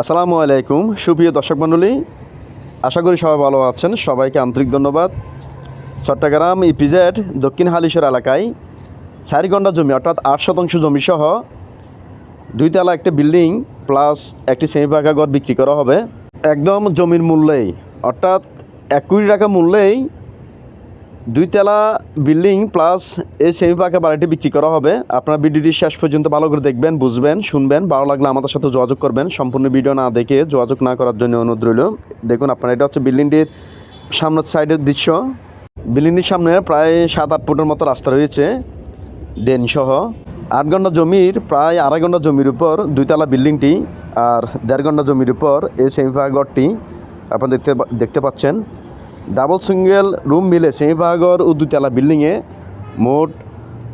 আসসালামু আলাইকুম, সুপ্রিয় দর্শক মণ্ডলী। আশা করি সবাই ভালো আছেন। সবাইকে আন্তরিক ধন্যবাদ। চট্টগ্রাম ইপিজেড দক্ষিণ হালিশর এলাকায় চারি ঘণ্টা জমি, অর্থাৎ আট শতাংশ জমি সহ দুইতলা একটি বিল্ডিং প্লাস একটি সেমি পাকা ঘর বিক্রি করা হবে। একদম জমির মূল্যেই, অর্থাৎ এক কোটি টাকা মূল্যেই দুইতলা বিল্ডিং প্লাস এই সেমি পাকা বাড়িটি বিক্রি করা হবে। আপনার ভিডিওটি শেষ পর্যন্ত ভালো করে দেখবেন, বুঝবেন, শুনবেন, ভালো লাগলে আমাদের সাথে যোগাযোগ করবেন। সম্পূর্ণ ভিডিও না দেখে যোগাযোগ না করার জন্য অনুরোধ রইল। দেখুন আপনার, এটা হচ্ছে বিল্ডিংটির সামনের সাইডের দৃশ্য। বিল্ডিংটির সামনে প্রায় সাত আট ফুটের মতো রাস্তা রয়েছে ডেন সহ। আট ঘণ্টা জমির, প্রায় আড়াই ঘণ্টা জমির উপর দুইতলা বিল্ডিংটি আর দেড় ঘণ্টা জমির উপর এই সেমি ঘরটি আপনারা দেখতে দেখতে পাচ্ছেন। ডাবল সিঙ্গেল রুম মিলে সেমিভাগর ও দুতলা বিল্ডিংয়ে মোট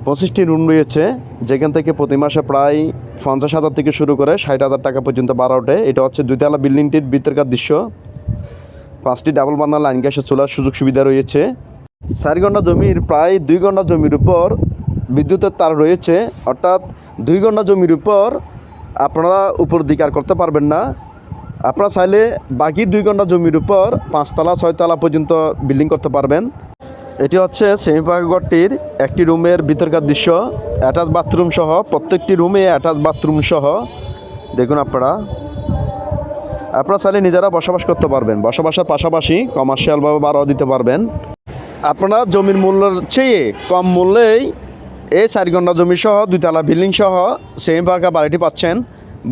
পঁচিশটি রুম রয়েছে। যেখান থেকে প্রতি মাসে প্রায় পঞ্চাশ হাজার থেকে শুরু করে ষাট হাজার টাকা পর্যন্ত ভাড়া ওঠে। এটা হচ্ছে দুইতলা বিল্ডিংটির ভিতরকার দৃশ্য। পাঁচটি ডাবল বার্নার লাইন গ্যাসে চলার সুযোগ সুবিধা রয়েছে। চার ঘণ্টা জমির প্রায় দুই ঘণ্টা জমির উপর বিদ্যুতের তার রয়েছে। অর্থাৎ দুই ঘণ্টা জমির উপর আপনারা উপর দিকার করতে পারবেন না। আপনারা চাইলে বাকি দুই ঘণ্টা জমির উপর পাঁচতলা, ছয়তলা পর্যন্ত বিল্ডিং করতে পারবেন। এটি হচ্ছে সেমিপাঘরটির একটি রুমের ভিতরকার দৃশ্য। অ্যাটাচ বাথরুম সহ, প্রত্যেকটি রুমে অ্যাটাচ বাথরুম সহ। দেখুন আপনারা। আপনারা চাইলে নিজেরা বসবাস করতে পারবেন। বসবাসের পাশাপাশি কমার্শিয়ালভাবে বাড়াও দিতে পারবেন। আপনারা জমির মূল্যের চেয়ে কম মূল্যেই এই চার ঘণ্টা জমি সহ, দুইতলা বিল্ডিং সহ সেমি বাড়িটি পাচ্ছেন।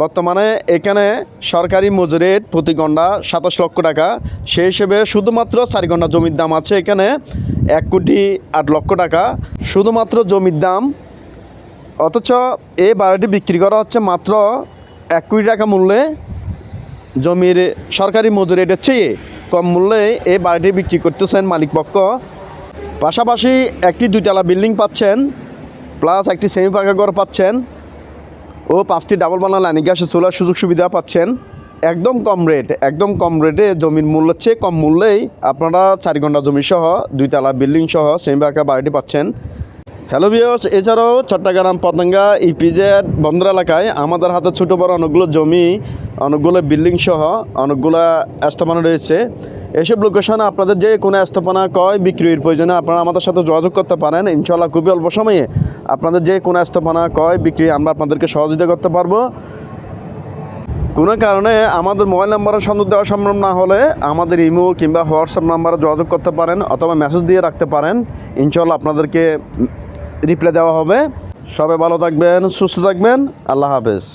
বর্তমানে এখানে সরকারি মজুরের প্রতি ঘণ্টা সাতাশ লক্ষ টাকা। সেই হিসেবে শুধুমাত্র চার ঘণ্টা জমির দাম আছে এখানে এক কোটি আট লক্ষ টাকা। শুধুমাত্র জমির দাম। অথচ এই বাড়িটি বিক্রি করা হচ্ছে মাত্র এক কোটি টাকা মূল্যে। জমির সরকারি মজুরি এটার চেয়ে কম মূল্যে এই বাড়িটি বিক্রি করতেছেন মালিকপক্ষ পাশাপাশি একটি দুইতলা বিল্ডিং পাচ্ছেন, প্লাস একটি সেমি পাকা ঘর পাচ্ছেন। ও পাঁচটি ডাবল বানা লাইন গ্যাসে চলার সুযোগ সুবিধা পাচ্ছেন? একদম কম রেট একদম কম রেটে জমির মূল্যের চেয়ে কম মূল্যেই আপনারা চার ঘণ্টা জমি সহ, দুইতলা বিল্ডিং সহ সেমি পাকা বাড়িটি পাচ্ছেন। হ্যালো বিয়স এছাড়াও চট্টগ্রাম, পতঙ্গা ইপিজেড বন্দর এলাকায় আমাদের হাতে ছোটো বড় অনেকগুলো জমি, অনেকগুলো বিল্ডিং সহ অনেকগুলো স্থাপনা রয়েছে। এসব লোকেশনে আপনাদের যে কোনো স্থাপনা কয় বিক্রির প্রয়োজনে আপনারা আমাদের সাথে যোগাযোগ করতে পারেন। ইনশাল্লাহ খুবই অল্প সময়ে আপনাদের যে কোনো স্থাপনা কয় বিক্রি আমরা আপনাদেরকে সহযোগিতা করতে পারব। কোনো কারণে আমাদের মোবাইল নাম্বারে সংযোগ দেওয়া সম্ভব না হলে আমাদের ইমো কিংবা হোয়াটসঅ্যাপ নাম্বারে যোগাযোগ করতে পারেন অথবা মেসেজ দিয়ে রাখতে পারেন। ইনশাল্লাহ আপনাদেরকে রিপ্লাই দেওয়া হবে। সবাই ভালো থাকবেন, সুস্থ থাকবেন। আল্লাহ হাফেজ।